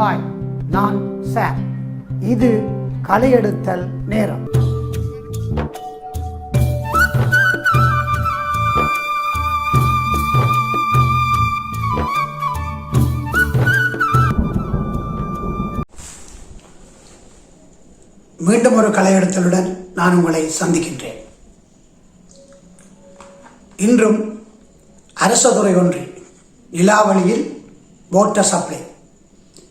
Hi நான் sir. இது கலையெடுத்தல் நேரம். மீண்டும் ஒரு கலையெடுத்தலுடன் நான் உங்களை சந்திக்கின்றேன். இன்றும் அரசதுறை ஒன்றில் நிலாவளியில் வாட்டர் சப்ளை.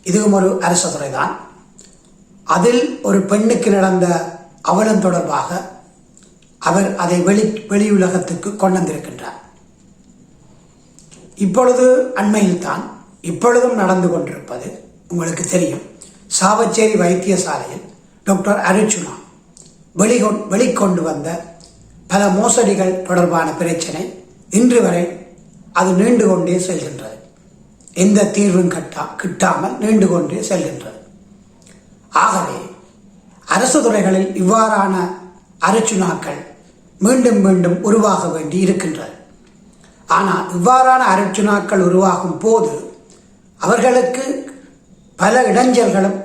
இதுவும் ஒரு அரச துறைதான். அதில் ஒரு பெண்ணுக்கு நடந்த அவலம் தொடர்பாக அவர் அதை வெளி வெளியுலகத்துக்கு கொண்டு வந்திருக்கின்றார். இப்பொழுது அண்மையில்தான் இப்பொழுதும் நடந்து கொண்டிருப்பது உங்களுக்கு தெரியும். சாவச்சேரி வைத்தியசாலையில் டாக்டர் அருச்சுனா வெளிகொ வெளிக்கொண்டு வந்த பல மோசடிகள் தொடர்பான பிரச்சனை இன்று வரை அது நீண்டு கொண்டே செல்கின்றது. எந்த தீர்வும் கட்டா கிட்டாமல் நீண்டு கொண்டே செல்கின்றது. ஆகவே அரசு துறைகளில் இவ்வாறான அருச்சுனாக்கள் மீண்டும் மீண்டும் உருவாக வேண்டி இருக்கின்றது. ஆனால் இவ்வாறான அருச்சுனாக்கள் உருவாகும் போது அவர்களுக்கு பல இடைஞ்சல்களும்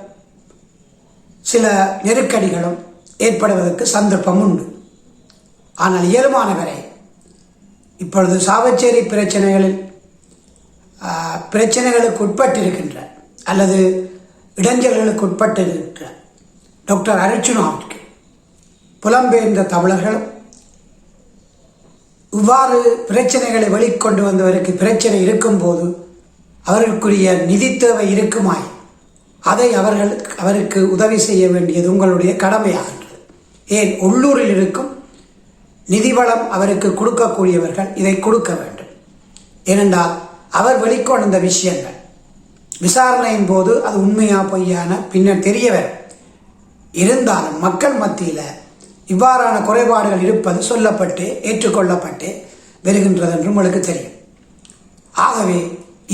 சில நெருக்கடிகளும் ஏற்படுவதற்கு சந்தர்ப்பம் உண்டு. ஆனால் இயல்பானவரை இப்பொழுது சாவச்சேரி பிரச்சனைகளில் பிரச்சனைகளுக்கு உட்பட்டிருக்கின்ற அல்லது இடைஞ்சல்களுக்கு உட்பட்டிருக்கின்ற டாக்டர் அர்ச்சுனாவிற்கு புலம்பெயர்ந்த தமிழர்களும் இவ்வாறு பிரச்சனைகளை வெளிக்கொண்டு வந்தவருக்கு பிரச்சனை இருக்கும்போது அவர்களுக்குரிய நிதி தேவை இருக்குமாய் அதை அவர்கள் அவருக்கு உதவி செய்ய வேண்டியது உங்களுடைய கடமையாகின்றது ஏன்? உள்ளூரில் இருக்கும் நிதி வளம் அவருக்கு கொடுக்கக்கூடியவர்கள் இதை கொடுக்க வேண்டும். ஏனென்றால் அவர் வெளிக்கொண்ட விஷயங்கள். விசாரணையின் போது அது உண்மையா பொய்யான பின்னர் தெரிய வரும். இருந்தாலும் மக்கள் மத்தியில் இவ்வாறான குறைபாடுகள் இருப்பது சொல்லப்பட்டு ஏற்றுக்கொள்ளப்பட்டு வருகின்றது என்று உங்களுக்கு தெரியும். ஆகவே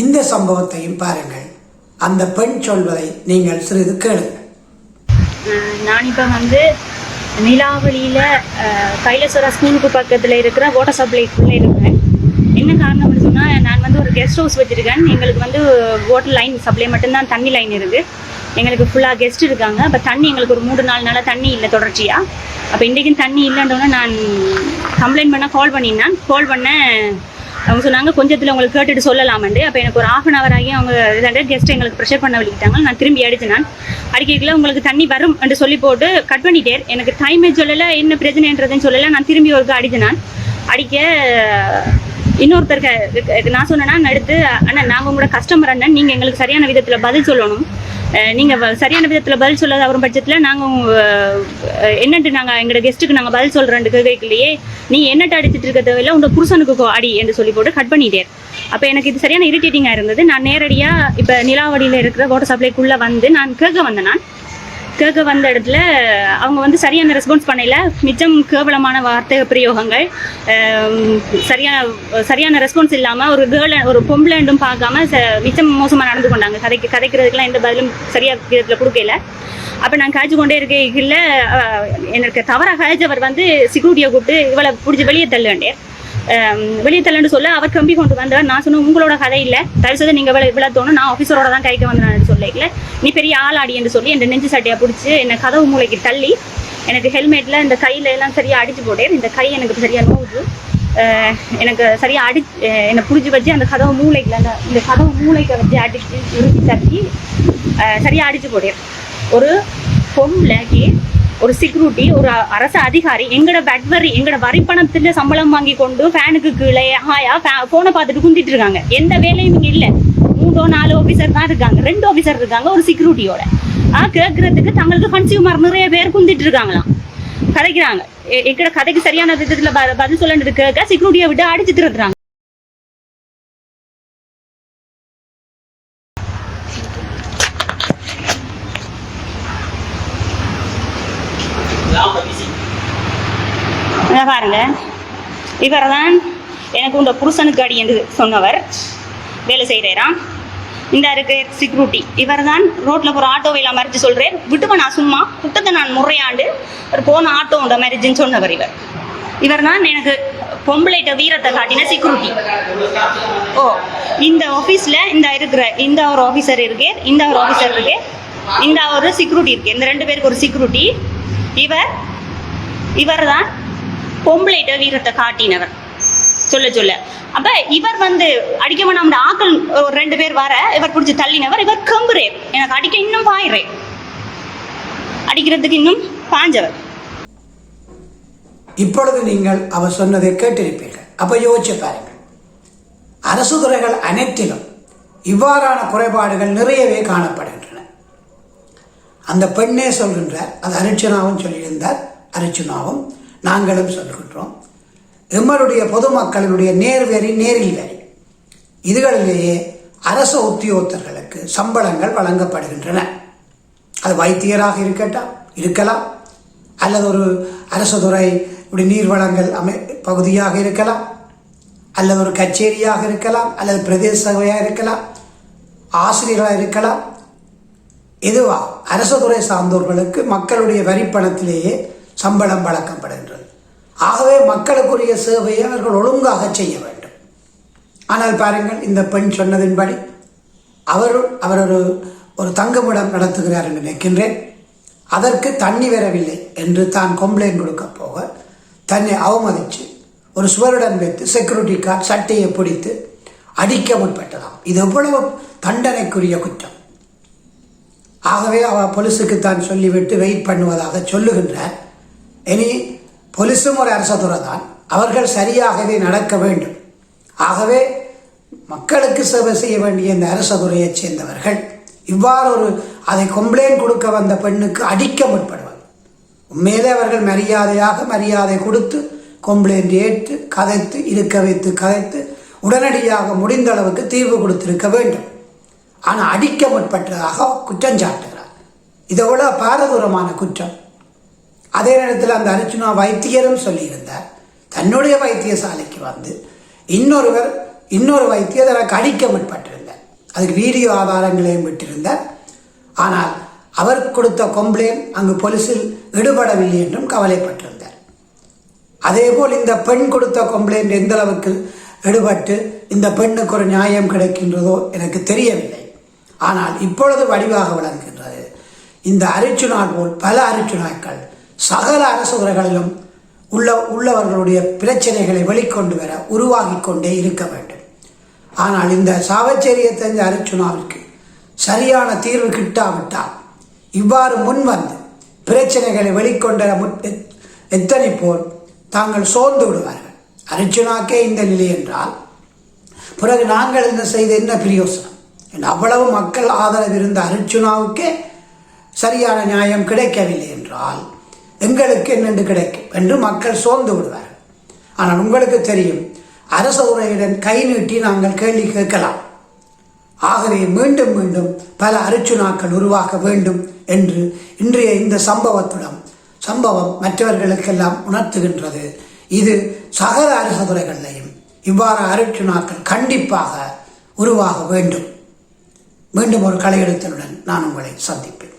இந்த சம்பவத்தையும் பாருங்கள். அந்த பெண் சொல்வதை நீங்கள் சிறிது கேளுங்கள். நான் இப்போ வந்து நிலாவளியில் கைலசுரா ஸ்கூலுக்கு பக்கத்தில் இருக்கிற வாட்டர் சப்ளைக்குள்ளே இருக்கிறேன் என்ன காரணம்னு சொன்னால் நான் வந்து ஒரு கெஸ்ட் ஹவுஸ் வச்சுருக்கேன் எங்களுக்கு வந்து வாட்டர் லைன் சப்ளை மட்டும்தான் தண்ணி லைன் இருக்குது எங்களுக்கு ஃபுல்லாக கெஸ்ட் இருக்காங்க. அப்போ தண்ணி எங்களுக்கு ஒரு மூணு நாலு நாளாக தண்ணி இல்லை தொடர்ச்சியாக அப்போ இன்றைக்கும் தண்ணி இல்லைன்றோன்னே நான் கம்ப்ளைண்ட் பண்ண கால் பண்ணியிருந்தேன். கால் பண்ணேன் அவங்க சொன்னாங்க கொஞ்சத்தில் உங்களுக்கு கேட்டுட்டு சொல்லலாமண்டு அப்போ எனக்கு ஒரு ஆஃப் அன் அவர் ஆகி அவங்க இதாண்ட கெஸ்ட் எங்களுக்கு ப்ரெஷர் பண்ண வலிக்கிட்டாங்க நான் திரும்பி அடிச்சு நான். அடிக்கல உங்களுக்கு தண்ணி வரும் என்று சொல்லி போட்டு கட் பண்ணிட்டேன். எனக்கு டைமே சொல்லலை என்ன பிரச்சனைன்றதுன்னு சொல்லலை. நான் திரும்பி ஒருக்க அடிச்சு நான். அடிக்க இன்னொருத்தருக்கு நான் சொன்னேன்னா நான் எடுத்து அண்ணா நாங்கள் உங்களோட கஸ்டமர் அண்ணன் நீங்கள் எங்களுக்கு சரியான விதத்தில் பதில் சொல்லணும். நீங்கள் வ- சரியான விதத்தில் பதில் சொல்லாத வரும் பட்சத்தில் நாங்கள் உங்க, அஹ், என்னட்டு எங்களோட கெஸ்ட்டுக்கு நாங்கள் பதில் சொல்றேன் கேட்கலையே நீ என்னட்டு அடிச்சிட்டு இருக்க தேவையில்ல உங்கள் புருஷனுக்கு கோ- அடி என்று சொல்லி போட்டு கட் பண்ணிட்டேன். அப்போ எனக்கு இது சரியான இரிட்டேட்டிங்காக இருந்தது. நான் நேரடியாக இப்போ நிலாவடியில் இருக்கிற வாட்டர் சப்ளைக்குள்ளே வந்து நான் கேட்க வந்தேன் நான். கேட்க வந்த இடத்துல அவங்க வந்து சரியான ரெஸ்பான்ஸ் பண்ணல. மிச்சம் கேவலமான வார்த்தை பிரயோகங்கள் சரியான சரியான ரெஸ்பான்ஸ் இல்லாமல் ஒரு கேர்ள் ஒரு பொம்பளைண்டும் பார்க்காம ச- மிச்சம் மோசமாக நடந்து கொண்டாங்க. கதைக்கு கதைக்கிறதுக்கெல்லாம் எந்த பதிலும் சரியாக விதத்தில் கொடுக்கல. அப்போ நான் காய்ச்சி கொண்டே இருக்கையில் எனக்கு தவறாக காய்ச்சவர் வந்து செக்யூரிட்டியை கூப்பிட்டு இவளை பிடிச்சி வெளியே தள்ள வேண்டிய வெளியே தள்ளுன்னு சொல்ல அவர் கம்பி கொண்டு வந்தவர். நான் சொன்னேன் உங்களோட கதை இல்லை. தயவு செய்து நீங்கள் இவ்வளோ இவ்வளோ தோணும். நான் ஆஃபீஸரோட தான் கைக்கு வந்தேன் சொல்லல. நீ பெரிய ஆளாடி என்று சொல்லி என் நெஞ்சு சட்டையை பிடிச்சி என்னை கதவு மூளைக்கு தள்ளி எனக்கு ஹெல்மெட்டில் இந்த கையில எல்லாம் சரியாக அடிச்சு போட்டேன் இந்த கை எனக்கு சரியாக நோவுது. எனக்கு சரியாக அடி என்னை பிடிச்சி வச்சு அந்த கதவு மூளைக்கு அந்த இந்த கதவு மூளைக்கு வச்சு அடிச்சு உருட்டி தட்டி சரியாக அடிச்சு போட்டேன். ஒரு பொம்பளைக்கு ஒரு செக்யூரிட்டி ஒரு அரசு அதிகாரி எங்களோட வரி எங்களோட வரிப்பணத்தில் சம்பளம் வாங்கி கொண்டு ஃபேனுக்கு கீழே ஹாயா ஃபோனை பார்த்துட்டு குந்திட்டு இருக்காங்க. எந்த வேலையும் இங்கே இல்லை. மூணோ நாலு ஆஃபீஸர் தான் இருக்காங்க. ரெண்டு ஆஃபீஸர் இருக்காங்க ஒரு செக்யூரிட்டியோட ஆ கேட்கறதுக்கு தங்களுக்கு கன்சியூமர் நிறைய பேர் குந்திட்டு இருக்காங்களாம். கதைக்கிறாங்க. எ- எங்கட கதைக்கு சரியான விதத்தில் ப- பதில் சொல்லணும் கேட்க செக்யூரிட்டியை விட்டு அடிச்சு இருக்கிறாங்க இதை பாருங்க. இவர் தான் எனக்கு உங்க புருஷனுக்கு அடி என்று சொன்னவர். வேலை செய்கிறாராம் இந்த இருக்கு செக்யூரிட்டி இவர் தான் ரோட்டில் போகிற எல்லாம் மறிச்சு சொல்கிறேன் விட்டுவ நான் சும்மா? குட்டத்தை நான் முறையாண்டு ஒரு போன ஆட்டோ உண்ட மறிச்சுன்னு சொன்னவர் இவர். இவர் தான் எனக்கு பொம்பளைட்ட வீரத்தை காட்டின செக்யூரிட்டி ஓ இந்த ஆஃபீஸில் இந்த இருக்கிற இந்த ஒரு ஆஃபீஸர் இருக்கு இந்த ஒரு ஆஃபீஸர் இருக்கு இந்த ஒரு செக்யூரிட்டி இருக்கு. இந்த ரெண்டு பேருக்கு ஒரு செக்யூரிட்டி இவர் இவர் தான் பொம்பளைட்ட வீரத்தை காட்டினவர். சொல்ல சொல்ல. அப்ப இவர் வந்து அடிக்கவன் நம்ம ஆக்கள் ஒரு ரெண்டு பேர் வர இவர் பிடிச்சி தள்ளினவர் இவர் கம்புரே. எனக்கு அடிக்க இன்னும் பாயிரே அடிக்கிறதுக்கு இன்னும் பாஞ்சவர். இப்பொழுது நீங்கள் அவர் சொன்னதை கேட்டிருப்பீர்கள். அப்ப யோசிச்சு பாருங்கள். அரசு துறைகள் அனைத்திலும் இவ்வாறான குறைபாடுகள் நிறையவே காணப்படும் அந்த பெண்ணே சொல்கின்றார் அது அரிச்சனாவும் சொல்லியிருந்தார் அரிச்சனாவும் நாங்களும் சொல்கின்றோம். எம்மருடைய பொதுமக்களுடைய நேர்வெறி நேரில் வரி. இதுகளிலேயே அரசு உத்தியோகத்தர்களுக்கு சம்பளங்கள் வழங்கப்படுகின்றன. அது வைத்தியராக இருக்கட்டும் இருக்கலாம். அல்லது ஒரு அரசு துறை இப்படி நீர் வளங்கள் அமை பகுதியாக இருக்கலாம். அல்லது ஒரு கச்சேரியாக இருக்கலாம் அல்லது பிரதேச சபையாக இருக்கலாம். ஆசிரியர்களாக இருக்கலாம். இதுவா அரசு துறை சார்ந்தோர்களுக்கு மக்களுடைய வரிப்பணத்திலேயே சம்பளம் வழங்கப்படுகின்றது. ஆகவே மக்களுக்குரிய சேவையை அவர்கள் ஒழுங்காக செய்ய வேண்டும். ஆனால் பாருங்கள் இந்த பெண் சொன்னதின்படி அவர் அவர் ஒரு ஒரு தங்குமிடம் நடத்துகிறார் என்று நினைக்கின்றேன். அதற்கு தண்ணி வரவில்லை என்று தான் கம்ப்ளைண்ட் கொடுக்க போக தன்னை அவமதித்து ஒரு சுவருடன் வைத்து செக்யூரிட்டி கார்டு சட்டையை பிடித்து அடிக்க முற்பட்டதாம். இது எவ்வளவு தண்டனைக்குரிய குற்றம். ஆகவே அவ போலீஸுக்கு தான் சொல்லிவிட்டு வெயிட் பண்ணுவதாக சொல்லுகின்றார். இனி போலீஸும் ஒரு அரச துறை தான் அவர்கள் சரியாகவே நடக்க வேண்டும். ஆகவே மக்களுக்கு சேவை செய்ய வேண்டிய இந்த அரச துறையைச் சேர்ந்தவர்கள் இவ்வாறு ஒரு அதை கம்ப்ளைண்ட் கொடுக்க வந்த பெண்ணுக்கு அடிக்க முற்படுவார் உண்மையிலே அவர்கள் மரியாதையாக மரியாதை கொடுத்து கம்ப்ளைண்ட் ஏற்று கதைத்து இருக்க வைத்து கதைத்து உடனடியாக முடிந்த அளவுக்கு தீர்வு கொடுத்திருக்க வேண்டும். ஆனால் அடிக்க முற்பட்டதாக குற்றம் சாட்டுகிறார் இதை விட பாரதூரமான குற்றம். அதே நேரத்தில் அந்த அர்ஜுனா வைத்தியரும் சொல்லியிருந்தார். தன்னுடைய வைத்தியசாலைக்கு வந்து இன்னொருவர் இன்னொரு வைத்தியர் எனக்கு அடிக்க முற்பட்டிருந்தார் அதுக்கு வீடியோ ஆதாரங்களையும் விட்டிருந்தார். ஆனால் அவர் கொடுத்த கம்ப்ளைண்ட் அங்கு போலீஸில் ஈடுபடவில்லை என்றும் கவலைப்பட்டிருந்தார். அதேபோல் இந்த பெண் கொடுத்த கம்ப்ளைண்ட் எந்த அளவுக்கு ஈடுபட்டு இந்த பெண்ணுக்கு ஒரு நியாயம் கிடைக்கின்றதோ எனக்கு தெரியவில்லை. ஆனால் இப்பொழுது வடிவாக விளங்குகின்றது. இந்த அரிச்சுனால் போல் பல அரிச்சுனாக்கள் சகல அரசு துறைகளிலும் உள்ள உள்ளவர்களுடைய பிரச்சனைகளை வெளிக்கொண்டு வர உருவாகி கொண்டே இருக்க வேண்டும். ஆனால் இந்த சாவச்சேரியை தெரிஞ்ச அரிச்சுனாவிற்கு சரியான தீர்வு கிட்டாவிட்டால் இவ்வாறு முன்வந்து பிரச்சனைகளை வெளிக்கொண்ட எத்தனை எத்தனைப்போர் தாங்கள் சோர்ந்து விடுவார்கள்? அரிச்சுனாக்கே இந்த நிலை என்றால் பிறகு நாங்கள் என்ன செய்த என்ன பிரயோசனம்? அவ்வளவு மக்கள் ஆதரவு இருந்த அர்ச்சுனாவுக்கு சரியான நியாயம் கிடைக்கவில்லை என்றால் எங்களுக்கு என்னென்று கிடைக்கும் என்று மக்கள் சோர்ந்து விடுவார்கள். ஆனால் உங்களுக்கு தெரியும் அரச உரையுடன் கை நீட்டி நாங்கள் கேள்வி கேட்கலாம். ஆகவே மீண்டும் மீண்டும் பல அரிச்சுனாக்கள் உருவாக்க வேண்டும் என்று இன்றைய இந்த சம்பவத்துடன் சம்பவம் மற்றவர்களுக்கெல்லாம் உணர்த்துகின்றது. இது சகல அரசதுரைகளையும் இவ்வாறு அரிச்சுனாக்கள் கண்டிப்பாக உருவாக வேண்டும். மீண்டும் ஒரு கலையெழுத்தலுடன் நான் உங்களை சந்திப்பேன்.